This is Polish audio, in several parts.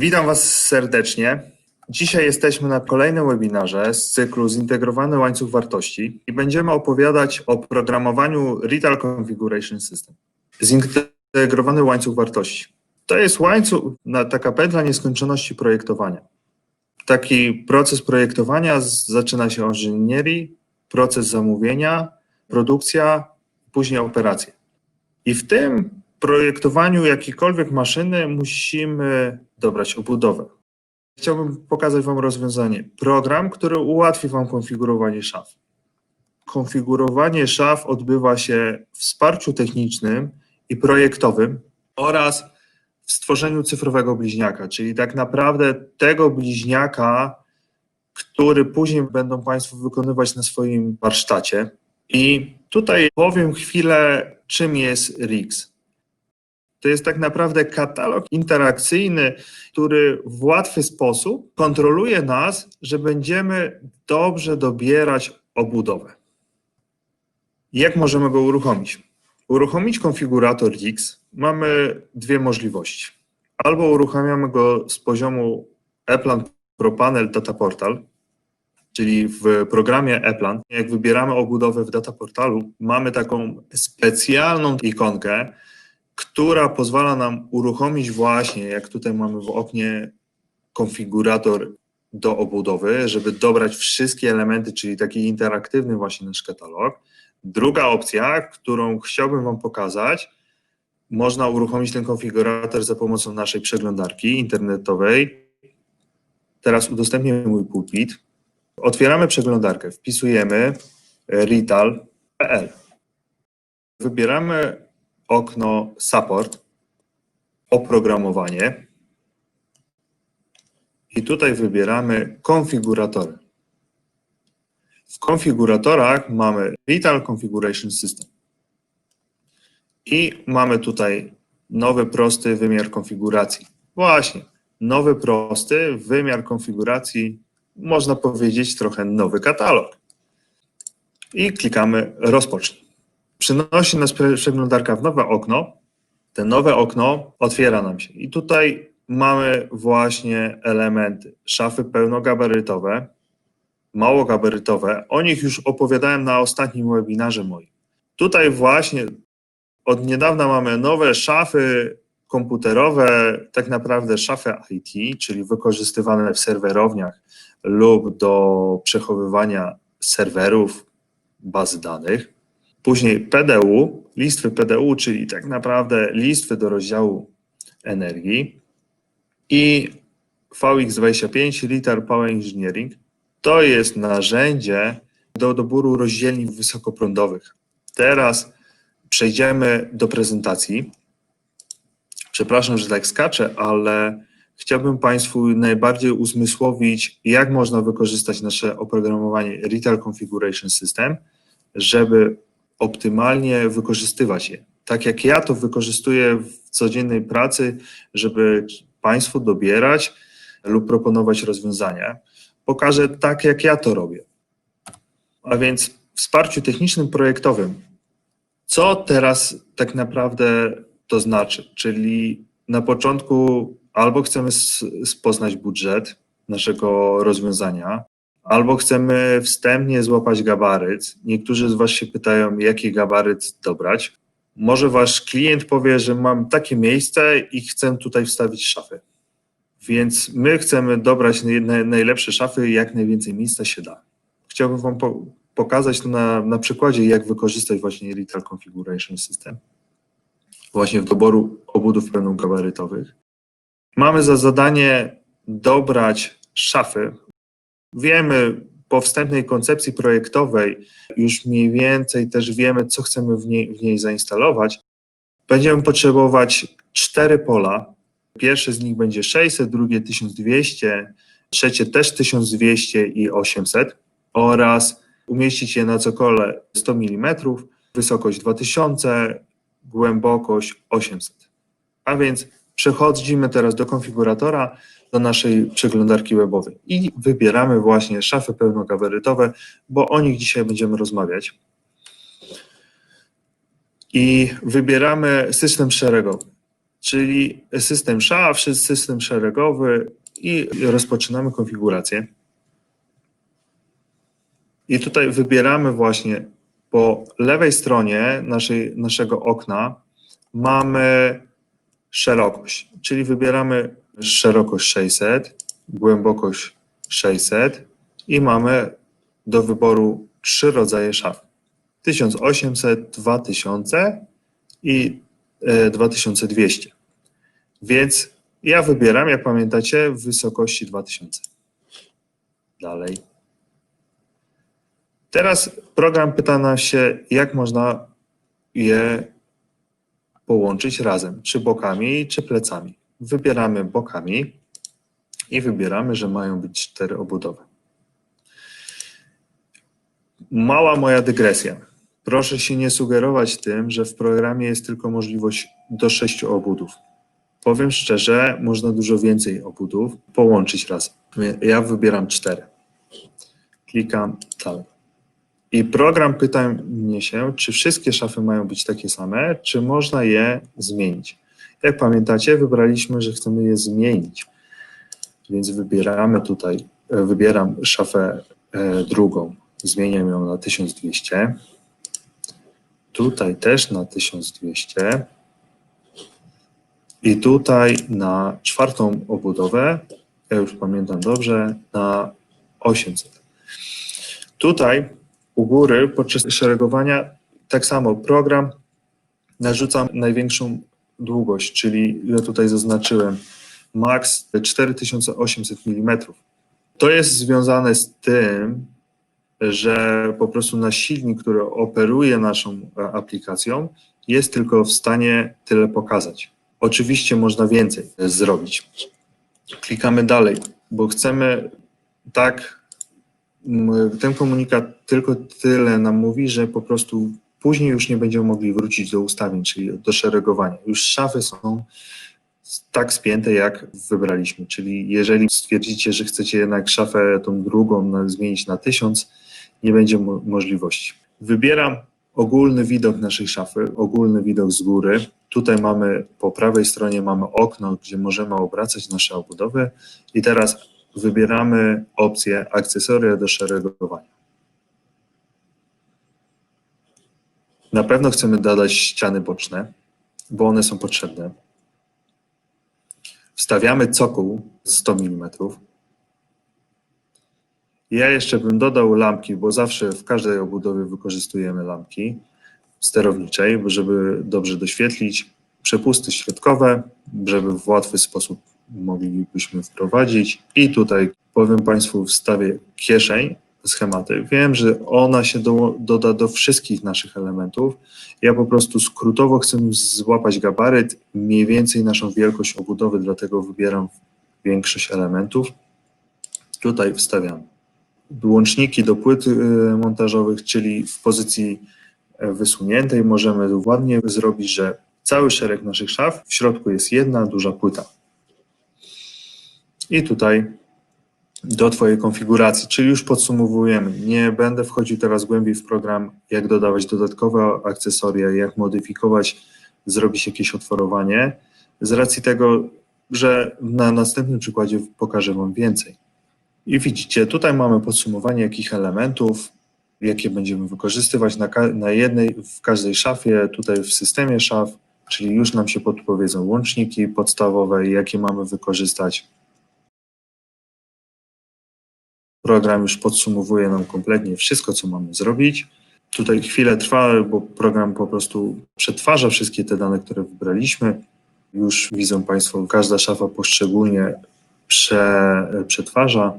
Witam Was serdecznie. Dzisiaj jesteśmy na kolejnym webinarze z cyklu Zintegrowany łańcuch wartości i będziemy opowiadać o programowaniu Retail Configuration System. Zintegrowany łańcuch wartości. To jest łańcuch, taka pętla nieskończoności projektowania. Taki proces projektowania zaczyna się od inżynierii, proces zamówienia, produkcja, później operacje. I w tym projektowaniu jakiejkolwiek maszyny musimy dobrać obudowę. Chciałbym pokazać Wam rozwiązanie. Program, który ułatwi Wam konfigurowanie szaf. Konfigurowanie szaf odbywa się w wsparciu technicznym i projektowym oraz w stworzeniu cyfrowego bliźniaka, czyli tak naprawdę tego bliźniaka, który później będą Państwo wykonywać na swoim warsztacie. I tutaj powiem chwilę, czym jest RIX. To jest tak naprawdę katalog interakcyjny, który w łatwy sposób kontroluje nas, że będziemy dobrze dobierać obudowę. Jak możemy go uruchomić? Uruchomić konfigurator X mamy dwie możliwości. Albo uruchamiamy go z poziomu ePlan ProPanel Data Portal, czyli w programie ePlan. Jak wybieramy obudowę w Data Portalu, mamy taką specjalną ikonkę, która pozwala nam uruchomić właśnie, jak tutaj mamy w oknie, konfigurator do obudowy, żeby dobrać wszystkie elementy, czyli taki interaktywny właśnie nasz katalog. Druga opcja, którą chciałbym Wam pokazać, można uruchomić ten konfigurator za pomocą naszej przeglądarki internetowej. Teraz udostępnię mój pulpit. Otwieramy przeglądarkę, wpisujemy retail.pl. Wybieramy okno Support, oprogramowanie i tutaj wybieramy konfiguratory. W konfiguratorach mamy Retail Configuration System i mamy tutaj nowy prosty wymiar konfiguracji. Właśnie, nowy prosty wymiar konfiguracji, można powiedzieć trochę nowy katalog. I klikamy rozpocznij przenosi nas przeglądarka w nowe okno. Te nowe okno otwiera nam się. I tutaj mamy właśnie elementy. Szafy pełnogabarytowe, małogabarytowe. O nich już opowiadałem na ostatnim webinarze moim. Tutaj właśnie od niedawna mamy nowe szafy komputerowe, tak naprawdę szafy IT, czyli wykorzystywane w serwerowniach lub do przechowywania serwerów, bazy danych. Później PDU, listwy PDU, czyli tak naprawdę listwy do rozdziału energii i VX25 Liter Power Engineering to jest narzędzie do doboru rozdzielni wysokoprądowych. Teraz przejdziemy do prezentacji. Przepraszam, że tak skaczę, ale chciałbym Państwu najbardziej uzmysłowić, jak można wykorzystać nasze oprogramowanie Retail Configuration System, żeby optymalnie wykorzystywać je. Tak jak ja to wykorzystuję w codziennej pracy, żeby Państwu dobierać lub proponować rozwiązania. Pokażę tak, jak ja to robię. A więc wsparciu technicznym projektowym. Co teraz tak naprawdę to znaczy? Czyli na początku albo chcemy poznać budżet naszego rozwiązania, albo chcemy wstępnie złapać gabaryt. Niektórzy z Was się pytają, jaki gabaryt dobrać. Może Wasz klient powie, że mam takie miejsce i chcę tutaj wstawić szafy. Więc my chcemy dobrać naj- najlepsze szafy, jak najwięcej miejsca się da. Chciałbym Wam po, pokazać to na, na przykładzie, jak wykorzystać właśnie Retail Configuration System. Właśnie w doboru obudów pełnogabarytowych. Mamy za zadanie dobrać szafy wiemy po wstępnej koncepcji projektowej, już mniej więcej też wiemy, co chcemy w niej, w niej zainstalować. Będziemy potrzebować cztery pola. Pierwsze z nich będzie 600, drugie 1200, trzecie też 1200 i 800 oraz umieścić je na cokole 100 mm, wysokość 2000, głębokość 800. A więc przechodzimy teraz do konfiguratora, do naszej przeglądarki webowej i wybieramy właśnie szafy pełnogabarytowe, bo o nich dzisiaj będziemy rozmawiać. I wybieramy system szeregowy. czyli system szaf, system szeregowy i rozpoczynamy konfigurację. I tutaj wybieramy właśnie po lewej stronie naszej, naszego okna mamy szerokość, czyli wybieramy szerokość 600, głębokość 600 i mamy do wyboru trzy rodzaje szaf. 1800, 2000 i e, 2200. Więc ja wybieram, jak pamiętacie, w wysokości 2000. Dalej. Teraz program pyta nas się, jak można je połączyć razem, czy bokami, czy plecami. Wybieramy bokami i wybieramy, że mają być cztery obudowy. Mała moja dygresja. Proszę się nie sugerować tym, że w programie jest tylko możliwość do sześciu obudów. Powiem szczerze, można dużo więcej obudów połączyć razem. Ja wybieram cztery. Klikam dalej. I program pyta mnie się, czy wszystkie szafy mają być takie same, czy można je zmienić. Jak pamiętacie, wybraliśmy, że chcemy je zmienić. Więc wybieramy tutaj, e, wybieram szafę e, drugą, zmieniam ją na 1200. Tutaj też na 1200. I tutaj na czwartą obudowę, ja już pamiętam dobrze, na 800. Tutaj u góry podczas szeregowania tak samo program narzuca największą długość, czyli ja tutaj zaznaczyłem max 4800 mm. To jest związane z tym, że po prostu nasz silnik, który operuje naszą e, aplikacją, jest tylko w stanie tyle pokazać. Oczywiście można więcej zrobić. Klikamy dalej, bo chcemy tak ten komunikat tylko tyle nam mówi, że po prostu później już nie będziemy mogli wrócić do ustawień, czyli do szeregowania. Już szafy są tak spięte, jak wybraliśmy. Czyli jeżeli stwierdzicie, że chcecie jednak szafę tą drugą zmienić na 1000, nie będzie mo możliwości. Wybieram ogólny widok naszej szafy, ogólny widok z góry. Tutaj mamy po prawej stronie mamy okno, gdzie możemy obracać nasze obudowy i teraz wybieramy opcję akcesoria do szeregowania. Na pewno chcemy dodać ściany boczne, bo one są potrzebne. Wstawiamy cokół 100 mm. Ja jeszcze bym dodał lampki, bo zawsze w każdej obudowie wykorzystujemy lampki sterowniczej, żeby dobrze doświetlić. Przepusty środkowe, żeby w łatwy sposób moglibyśmy wprowadzić. I tutaj powiem Państwu, wstawię kieszeń schematy. Wiem, że ona się do, doda do wszystkich naszych elementów. Ja po prostu skrótowo chcę złapać gabaryt, mniej więcej naszą wielkość obudowy, dlatego wybieram większość elementów. Tutaj wstawiam łączniki do płyt y, montażowych, czyli w pozycji e, wysuniętej możemy ładnie zrobić, że cały szereg naszych szaf, w środku jest jedna duża płyta. I tutaj do Twojej konfiguracji, czyli już podsumowujemy. Nie będę wchodził teraz głębiej w program, jak dodawać dodatkowe akcesoria, jak modyfikować, zrobić jakieś otworowanie, z racji tego, że na następnym przykładzie pokażę Wam więcej. I widzicie, tutaj mamy podsumowanie jakich elementów, jakie będziemy wykorzystywać na, na jednej, w każdej szafie, tutaj w systemie szaf, czyli już nam się podpowiedzą łączniki podstawowe, jakie mamy wykorzystać. Program już podsumowuje nam kompletnie wszystko, co mamy zrobić. Tutaj chwilę trwa, bo program po prostu przetwarza wszystkie te dane, które wybraliśmy. Już widzą Państwo, każda szafa poszczególnie prze, przetwarza.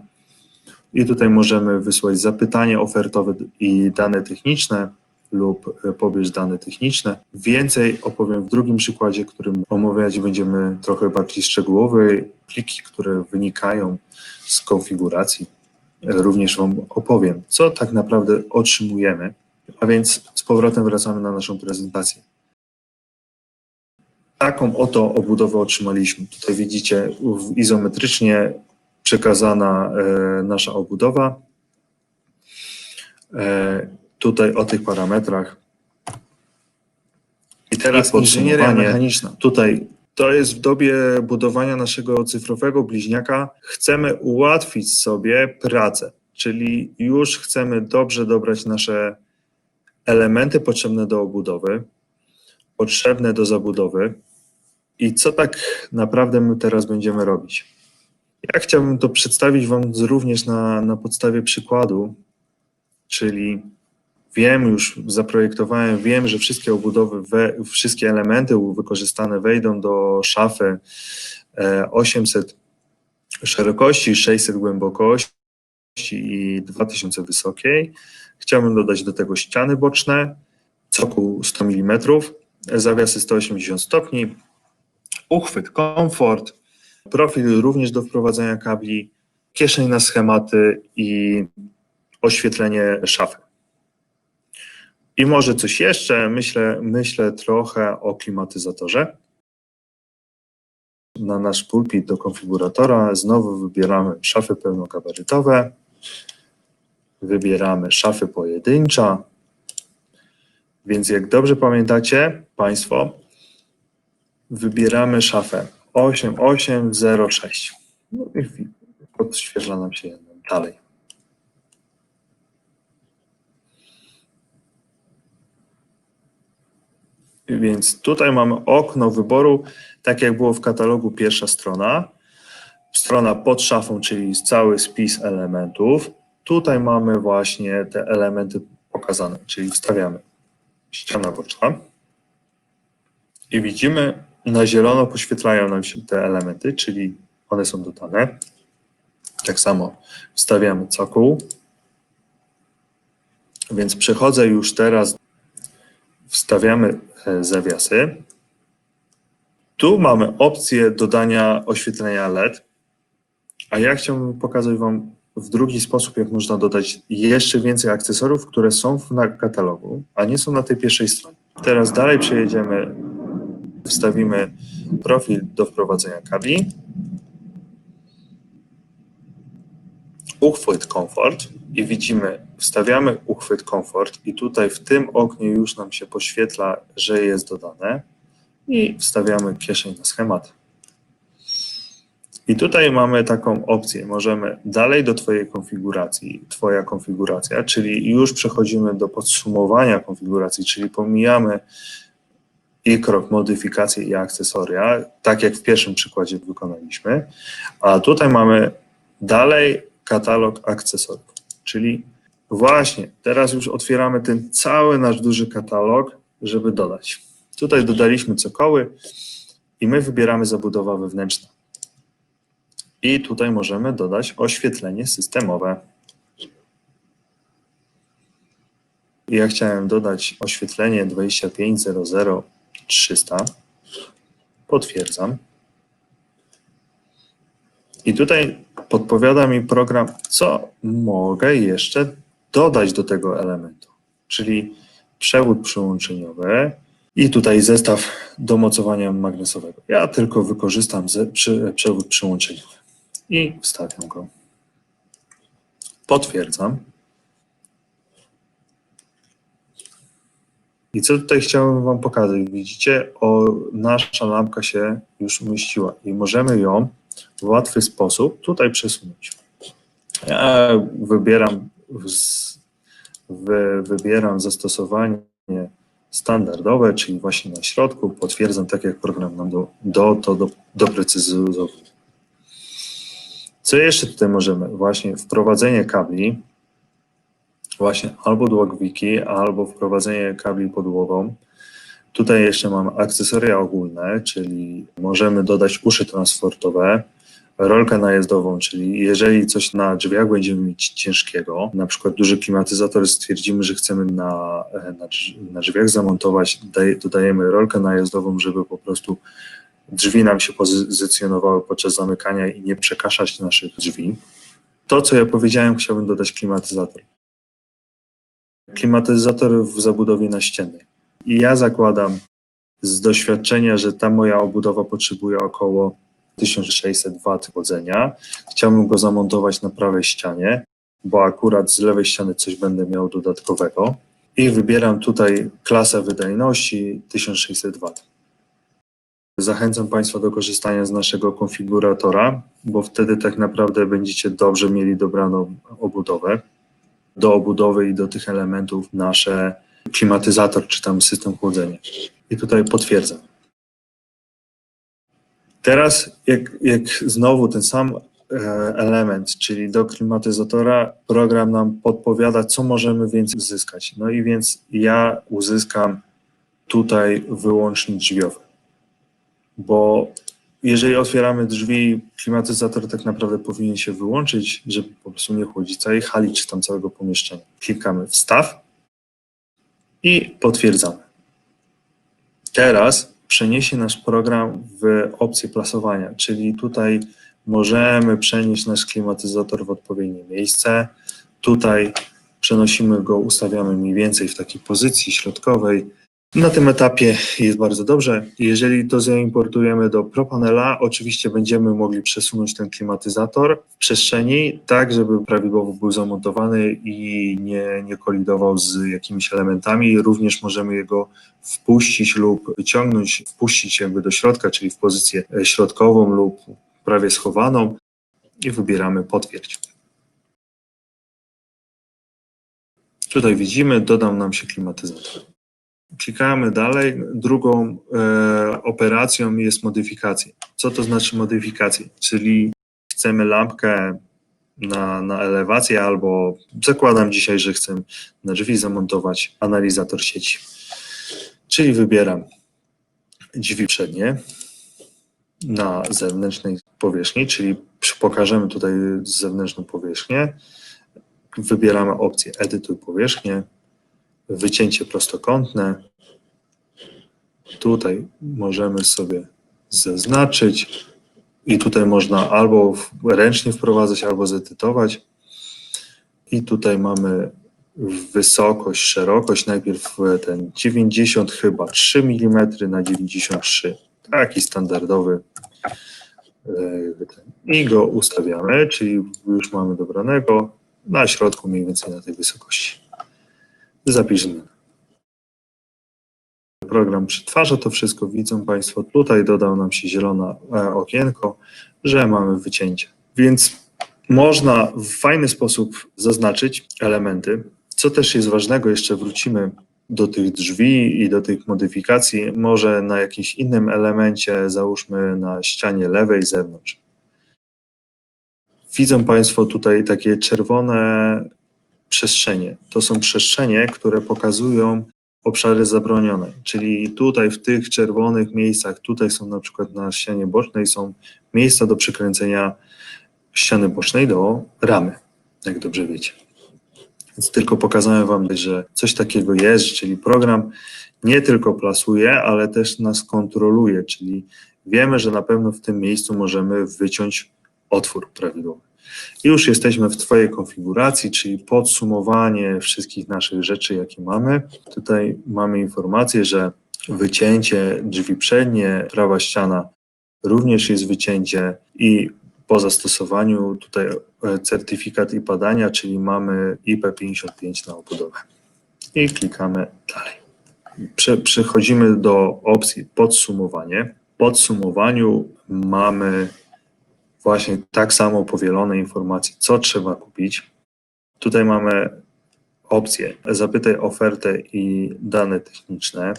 I tutaj możemy wysłać zapytanie ofertowe i dane techniczne lub pobierz dane techniczne. Więcej opowiem w drugim przykładzie, którym omawiać będziemy trochę bardziej szczegółowy pliki, które wynikają z konfiguracji. Również Wam opowiem, co tak naprawdę otrzymujemy. A więc z powrotem wracamy na naszą prezentację. Taką oto obudowę otrzymaliśmy. Tutaj widzicie izometrycznie przekazana e, nasza obudowa. E, tutaj o tych parametrach. I teraz inżynieria mechaniczna. Tutaj To jest w dobie budowania naszego cyfrowego bliźniaka. Chcemy ułatwić sobie pracę, czyli już chcemy dobrze dobrać nasze elementy potrzebne do obudowy, potrzebne do zabudowy. I co tak naprawdę my teraz będziemy robić? Ja chciałbym to przedstawić Wam również na, na podstawie przykładu, czyli wiem już, zaprojektowałem, wiem, że wszystkie obudowy, we, wszystkie elementy wykorzystane wejdą do szafy e, 800 szerokości, 600 głębokości i 2000 wysokiej. Chciałbym dodać do tego ściany boczne, cokół 100 mm, zawiasy 180 stopni, uchwyt komfort, profil również do wprowadzenia kabli, kieszeń na schematy i oświetlenie szafy. I może coś jeszcze, myślę, myślę trochę o klimatyzatorze. Na nasz pulpit do konfiguratora znowu wybieramy szafy pełnogabarytowe, wybieramy szafy pojedyncza. Więc jak dobrze pamiętacie Państwo, wybieramy szafę 8806. No i odświeża nam się. Dalej. Więc tutaj mamy okno wyboru, tak jak było w katalogu pierwsza strona. Strona pod szafą, czyli cały spis elementów. Tutaj mamy właśnie te elementy pokazane, czyli wstawiamy ściana boczna i widzimy na zielono poświetlają nam się te elementy, czyli one są dodane. Tak samo wstawiamy cokół. Więc przechodzę już teraz, wstawiamy e, zawiasy. Tu mamy opcję dodania oświetlenia LED, a ja chciałbym pokazać Wam w drugi sposób, jak można dodać jeszcze więcej akcesoriów, które są w katalogu, a nie są na tej pierwszej stronie. Teraz dalej przejedziemy, wstawimy profil do wprowadzenia kabli, uchwyt komfort i widzimy, wstawiamy uchwyt komfort i tutaj w tym oknie już nam się poświetla, że jest dodane i wstawiamy kieszeń na schemat. I tutaj mamy taką opcję, możemy dalej do Twojej konfiguracji, Twoja konfiguracja, czyli już przechodzimy do podsumowania konfiguracji, czyli pomijamy i krok modyfikacje i akcesoria, tak jak w pierwszym przykładzie wykonaliśmy, a tutaj mamy dalej katalog akcesoriów, czyli właśnie teraz już otwieramy ten cały nasz duży katalog, żeby dodać. Tutaj dodaliśmy cokoły i my wybieramy zabudowa wewnętrzna. I tutaj możemy dodać oświetlenie systemowe. Ja chciałem dodać oświetlenie 2500300. Potwierdzam. I tutaj podpowiada mi program, co mogę jeszcze dodać do tego elementu. Czyli przewód przyłączeniowy i tutaj zestaw do mocowania magnesowego. Ja tylko wykorzystam przy, przewód przyłączeniowy i wstawiam go. Potwierdzam. I co tutaj chciałem Wam pokazać? Widzicie, o, nasza lampka się już umieściła i możemy ją w łatwy sposób tutaj przesunąć. Ja wybieram, wy, wybieram zastosowanie standardowe, czyli właśnie na środku, potwierdzam tak jak program nam do, do, to do, doprecyzował. Co jeszcze tutaj możemy? Właśnie wprowadzenie kabli, właśnie albo długwiki, albo wprowadzenie kabli podłogą. Tutaj jeszcze mam akcesoria ogólne, czyli możemy dodać uszy transportowe, rolkę najazdową, czyli jeżeli coś na drzwiach będziemy mieć ciężkiego, na przykład duży klimatyzator, stwierdzimy, że chcemy na, na, na drzwiach zamontować, daj, dodajemy rolkę najazdową, żeby po prostu drzwi nam się pozycjonowały podczas zamykania i nie przekaszać naszych drzwi. To, co ja powiedziałem, chciałbym dodać klimatyzator. Klimatyzator w zabudowie naściennej. I ja zakładam z doświadczenia, że ta moja obudowa potrzebuje około 1600 W chłodzenia. Chciałbym go zamontować na prawej ścianie, bo akurat z lewej ściany coś będę miał dodatkowego. I wybieram tutaj klasę wydajności 1600 W. Zachęcam Państwa do korzystania z naszego konfiguratora, bo wtedy tak naprawdę będziecie dobrze mieli dobraną obudowę. Do obudowy i do tych elementów nasze klimatyzator czy tam system chłodzenia. I tutaj potwierdzam. Teraz, jak, jak znowu ten sam e, element, czyli do klimatyzatora, program nam podpowiada, co możemy więcej uzyskać. No i więc ja uzyskam tutaj wyłącznik drzwiowy, bo jeżeli otwieramy drzwi, klimatyzator tak naprawdę powinien się wyłączyć, żeby po prostu nie chłodzić całej hali czy tam całego pomieszczenia. Klikamy wstaw i potwierdzamy. Teraz przeniesie nasz program w opcję plasowania, czyli tutaj możemy przenieść nasz klimatyzator w odpowiednie miejsce. Tutaj przenosimy go, ustawiamy mniej więcej w takiej pozycji środkowej. Na tym etapie jest bardzo dobrze. Jeżeli to zaimportujemy do ProPanela, oczywiście będziemy mogli przesunąć ten klimatyzator w przestrzeni, tak żeby prawidłowo był zamontowany i nie, nie kolidował z jakimiś elementami. Również możemy jego wpuścić lub wyciągnąć, wpuścić jakby do środka, czyli w pozycję środkową lub prawie schowaną i wybieramy potwierdź. Tutaj widzimy, dodał nam się klimatyzator. Klikamy dalej. Drugą e, operacją jest modyfikacja. Co to znaczy modyfikacja? Czyli chcemy lampkę na, na elewację albo zakładam dzisiaj, że chcę na drzwi zamontować analizator sieci. Czyli wybieram drzwi przednie na zewnętrznej powierzchni, czyli pokażemy tutaj zewnętrzną powierzchnię. Wybieramy opcję edytuj powierzchnię, wycięcie prostokątne. Tutaj możemy sobie zaznaczyć i tutaj można albo ręcznie wprowadzać, albo zedytować. I tutaj mamy wysokość, szerokość, najpierw ten 90 chyba 3 mm na 93, taki standardowy i go ustawiamy, czyli już mamy dobranego na środku mniej więcej na tej wysokości. Zapiszmy. Program przetwarza to wszystko, widzą Państwo, tutaj dodał nam się zielone okienko, że mamy wycięcie. Więc można w fajny sposób zaznaczyć elementy. Co też jest ważnego, jeszcze wrócimy do tych drzwi i do tych modyfikacji, może na jakimś innym elemencie, załóżmy na ścianie lewej zewnątrz. Widzą Państwo tutaj takie czerwone przestrzenie. To są przestrzenie, które pokazują obszary zabronione, czyli tutaj w tych czerwonych miejscach, tutaj są na przykład na ścianie bocznej są miejsca do przykręcenia ściany bocznej do ramy, jak dobrze wiecie. Więc tylko pokazałem Wam, że coś takiego jest, czyli program nie tylko plasuje, ale też nas kontroluje, czyli wiemy, że na pewno w tym miejscu możemy wyciąć otwór prawidłowy. Już jesteśmy w Twojej konfiguracji, czyli podsumowanie wszystkich naszych rzeczy, jakie mamy. Tutaj mamy informację, że wycięcie drzwi przednie, prawa ściana również jest wycięcie i po zastosowaniu tutaj e, certyfikat i badania, czyli mamy IP55 na obudowę. I klikamy dalej. Prze przechodzimy do opcji podsumowanie. W podsumowaniu mamy właśnie tak samo powielone informacje, co trzeba kupić. Tutaj mamy opcję zapytaj ofertę i dane techniczne.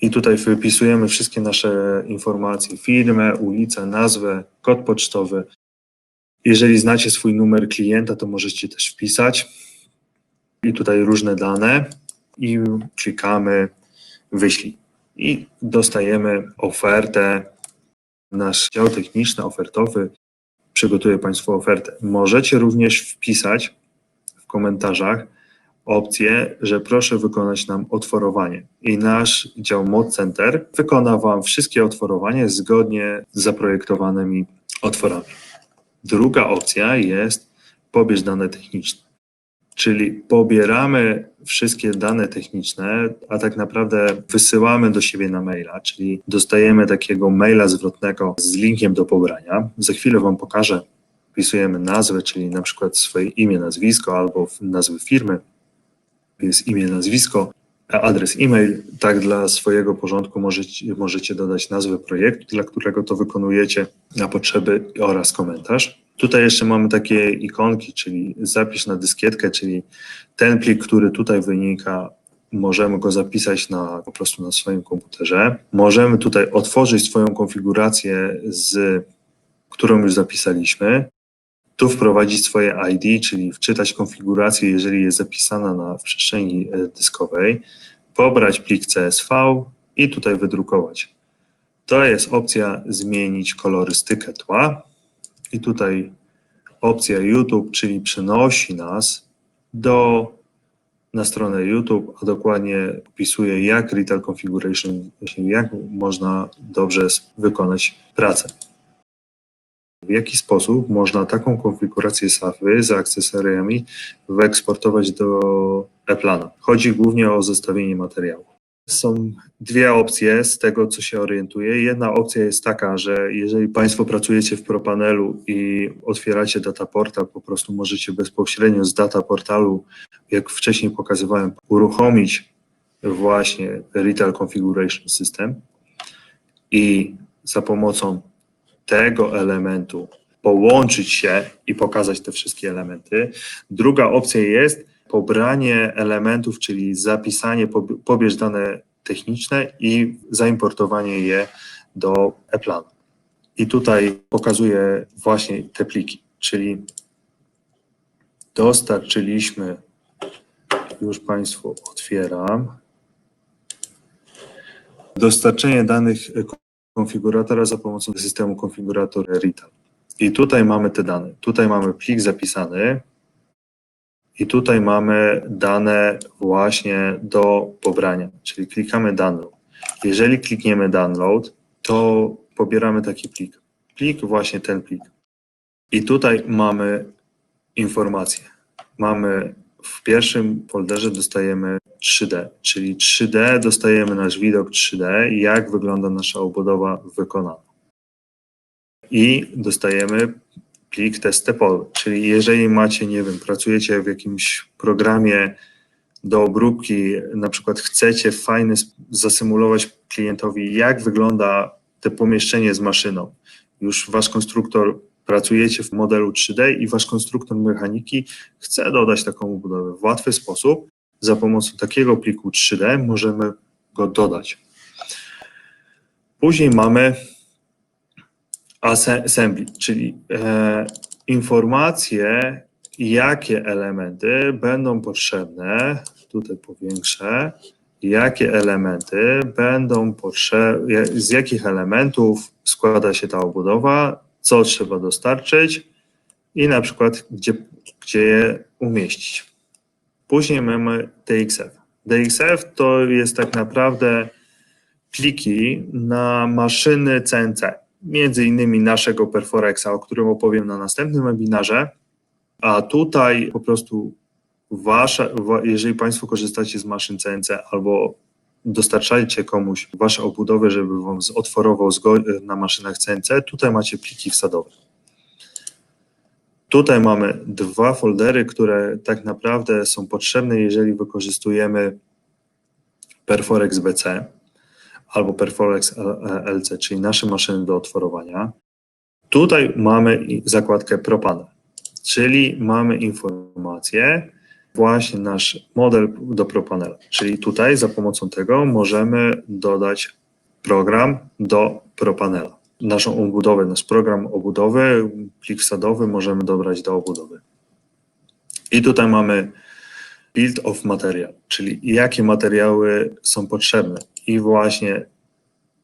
I tutaj wypisujemy wszystkie nasze informacje, firmę, ulicę, nazwę, kod pocztowy. Jeżeli znacie swój numer klienta, to możecie też wpisać. I tutaj różne dane i klikamy wyślij. I dostajemy ofertę Nasz dział techniczny, ofertowy przygotuje Państwu ofertę. Możecie również wpisać w komentarzach opcję, że proszę wykonać nam otworowanie. I nasz dział Mod Center wykona Wam wszystkie otworowanie zgodnie z zaprojektowanymi otworami. Druga opcja jest pobierz dane techniczne. Czyli pobieramy wszystkie dane techniczne, a tak naprawdę wysyłamy do siebie na maila, czyli dostajemy takiego maila zwrotnego z linkiem do pobrania. Za chwilę Wam pokażę. Wpisujemy nazwę, czyli na przykład swoje imię, nazwisko albo nazwę firmy. Jest imię, nazwisko. adres e-mail. Tak dla swojego porządku możecie, możecie dodać nazwę projektu, dla którego to wykonujecie na potrzeby oraz komentarz. Tutaj jeszcze mamy takie ikonki, czyli zapisz na dyskietkę, czyli ten plik, który tutaj wynika, możemy go zapisać na, po prostu na swoim komputerze. Możemy tutaj otworzyć swoją konfigurację, z, którą już zapisaliśmy. Tu wprowadzić swoje ID, czyli wczytać konfigurację, jeżeli jest zapisana na, w przestrzeni e, dyskowej, pobrać plik CSV i tutaj wydrukować. To jest opcja zmienić kolorystykę tła i tutaj opcja YouTube, czyli przenosi nas do na stronę YouTube, a dokładnie opisuje jak Retail Configuration, jak można dobrze wykonać pracę. W jaki sposób można taką konfigurację SAFy z akcesoriami wyeksportować do e-plana? Chodzi głównie o zestawienie materiałów. Są dwie opcje z tego, co się orientuję. Jedna opcja jest taka, że jeżeli Państwo pracujecie w ProPanelu i otwieracie data portal, po prostu możecie bezpośrednio z data portalu, jak wcześniej pokazywałem, uruchomić właśnie Retail Configuration System i za pomocą tego elementu połączyć się i pokazać te wszystkie elementy. Druga opcja jest pobranie elementów, czyli zapisanie, pobierz dane techniczne i zaimportowanie je do e-planu. I tutaj pokazuję właśnie te pliki, czyli dostarczyliśmy, już Państwu otwieram, dostarczenie danych konfiguratora za pomocą systemu konfigurator Retail. I tutaj mamy te dane. Tutaj mamy plik zapisany i tutaj mamy dane właśnie do pobrania, czyli klikamy download. Jeżeli klikniemy download, to pobieramy taki plik. Plik, właśnie ten plik. I tutaj mamy informacje. Mamy w pierwszym folderze dostajemy 3D, czyli 3D dostajemy nasz widok 3D, jak wygląda nasza obudowa wykonana. I dostajemy plik test stepowy, czyli jeżeli macie, nie wiem, pracujecie w jakimś programie do obróbki, na przykład chcecie fajny zasymulować klientowi, jak wygląda te pomieszczenie z maszyną. Już wasz konstruktor pracujecie w modelu 3D i wasz konstruktor mechaniki chce dodać taką budowę w łatwy sposób. Za pomocą takiego pliku 3D możemy go dodać. Później mamy assembly, czyli e, informacje, jakie elementy będą potrzebne, tutaj powiększę, jakie elementy będą potrzebne, z jakich elementów składa się ta obudowa, co trzeba dostarczyć i na przykład gdzie, gdzie je umieścić. Później mamy DXF. DXF to jest tak naprawdę pliki na maszyny CNC, między innymi naszego Perforexa, o którym opowiem na następnym webinarze, a tutaj po prostu wasze, jeżeli Państwo korzystacie z maszyn CNC albo dostarczajcie komuś wasze obudowy, żeby wam otworował na maszynach CNC, tutaj macie pliki wsadowe. Tutaj mamy dwa foldery, które tak naprawdę są potrzebne, jeżeli wykorzystujemy Perforex BC albo Perforex LC, czyli nasze maszyny do otworowania. Tutaj mamy zakładkę ProPanel, czyli mamy informację, właśnie nasz model do ProPanela. Czyli tutaj za pomocą tego możemy dodać program do ProPanela. Naszą obudowę, nasz program obudowy, plik wsadowy możemy dobrać do obudowy. I tutaj mamy build of material, czyli jakie materiały są potrzebne. I właśnie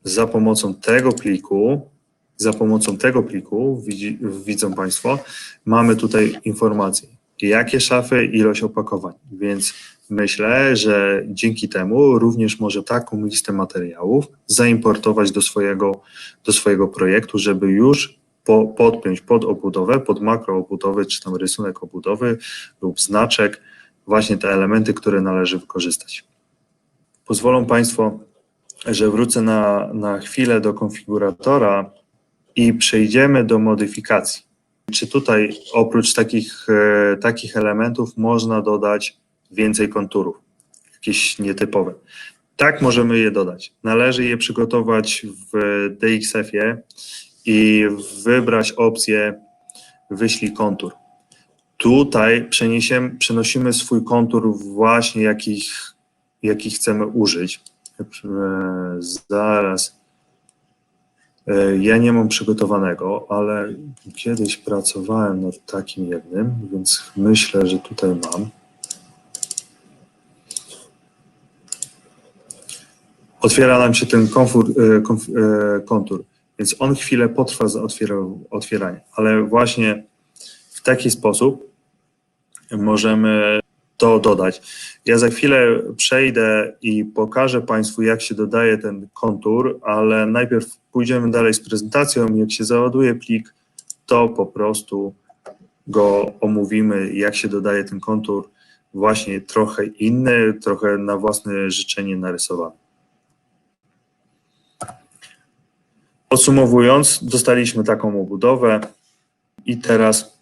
za pomocą tego pliku, za pomocą tego pliku, widzi, widzą Państwo, mamy tutaj informacje jakie szafy, ilość opakowań. Więc myślę, że dzięki temu również może taką listę materiałów zaimportować do swojego, do swojego projektu, żeby już po, podpiąć pod obudowę, pod makroobudowę, czy tam rysunek obudowy lub znaczek, właśnie te elementy, które należy wykorzystać. Pozwolą Państwo, że wrócę na, na chwilę do konfiguratora i przejdziemy do modyfikacji. Czy tutaj oprócz takich, e, takich elementów można dodać więcej konturów? jakieś nietypowe. Tak możemy je dodać. Należy je przygotować w DXF-ie i wybrać opcję wyślij kontur. Tutaj przenosimy swój kontur właśnie jakich, jaki chcemy użyć. Zaraz. E, Ja nie mam przygotowanego, ale kiedyś pracowałem nad takim jednym, więc myślę, że tutaj mam. Otwiera nam się ten e, e, kontur, więc on chwilę potrwa za otwiera- otwieranie, ale właśnie w taki sposób możemy to dodać. Ja za chwilę przejdę i pokażę Państwu, jak się dodaje ten kontur, ale najpierw pójdziemy dalej z prezentacją. Jak się załaduje plik, to po prostu go omówimy, jak się dodaje ten kontur, właśnie trochę inny, trochę na własne życzenie narysowany. Podsumowując, dostaliśmy taką obudowę i teraz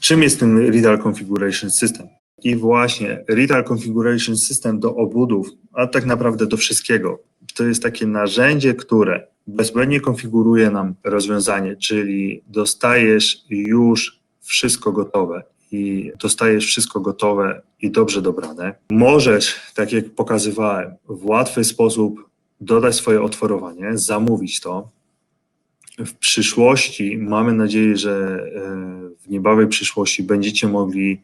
czym jest ten Reader Configuration System? I właśnie Reader Configuration System do obudów, a tak naprawdę do wszystkiego, to jest takie narzędzie, które bezbłędnie konfiguruje nam rozwiązanie, czyli dostajesz już wszystko gotowe i dostajesz wszystko gotowe i dobrze dobrane. Możesz, tak jak pokazywałem, w łatwy sposób dodać swoje otworowanie, zamówić to, w przyszłości, mamy nadzieję, że e, w niebawej przyszłości będziecie mogli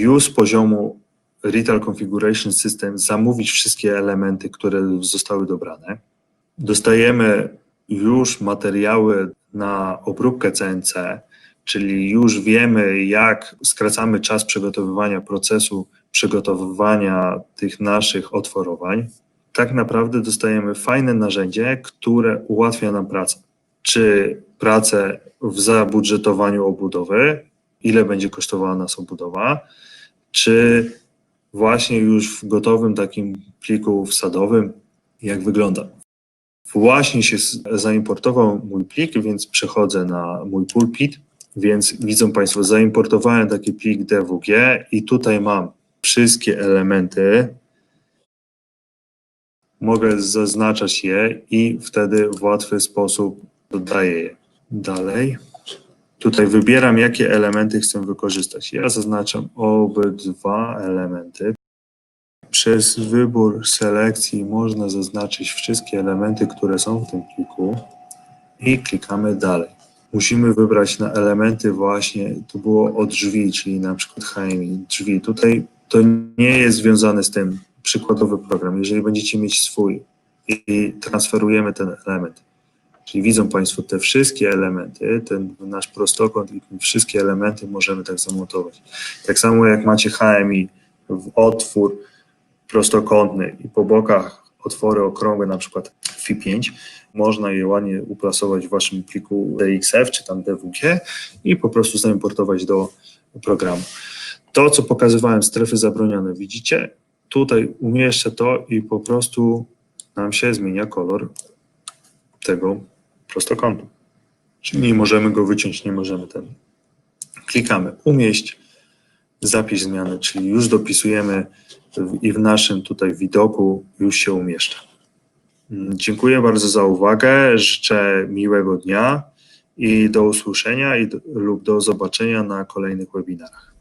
już z poziomu Retail Configuration System zamówić wszystkie elementy, które zostały dobrane. Dostajemy już materiały na obróbkę CNC, czyli już wiemy, jak skracamy czas przygotowywania procesu, przygotowywania tych naszych otworowań. Tak naprawdę dostajemy fajne narzędzie, które ułatwia nam pracę czy pracę w zabudżetowaniu obudowy, ile będzie kosztowała nas obudowa, czy właśnie już w gotowym takim pliku wsadowym, jak wygląda. Właśnie się zaimportował mój plik, więc przechodzę na mój pulpit, więc widzą Państwo, zaimportowałem taki plik DWG i tutaj mam wszystkie elementy, mogę zaznaczać je i wtedy w łatwy sposób dodaję je. Dalej. Tutaj wybieram, jakie elementy chcę wykorzystać. Ja zaznaczam obydwa elementy. Przez wybór selekcji można zaznaczyć wszystkie elementy, które są w tym pliku i klikamy dalej. Musimy wybrać na elementy właśnie, to było od drzwi, czyli na przykład HMI, drzwi. Tutaj to nie jest związane z tym przykładowy program. Jeżeli będziecie mieć swój i transferujemy ten element, Czyli widzą Państwo te wszystkie elementy, ten nasz prostokąt i wszystkie elementy możemy tak zamontować. Tak samo jak macie HMI w otwór prostokątny i po bokach otwory okrągłe, na przykład FI5, można je ładnie uplasować w Waszym pliku DXF czy tam DWG i po prostu zaimportować do programu. To, co pokazywałem, strefy zabronione, widzicie? Tutaj umieszczę to i po prostu nam się zmienia kolor tego prostokątu. Czyli nie możemy go wyciąć, nie możemy ten. Klikamy umieść, zapisz zmiany, czyli już dopisujemy i w naszym tutaj widoku już się umieszcza. Mm, Dziękuję bardzo za uwagę, życzę miłego dnia i do usłyszenia i lub do zobaczenia na kolejnych webinarach.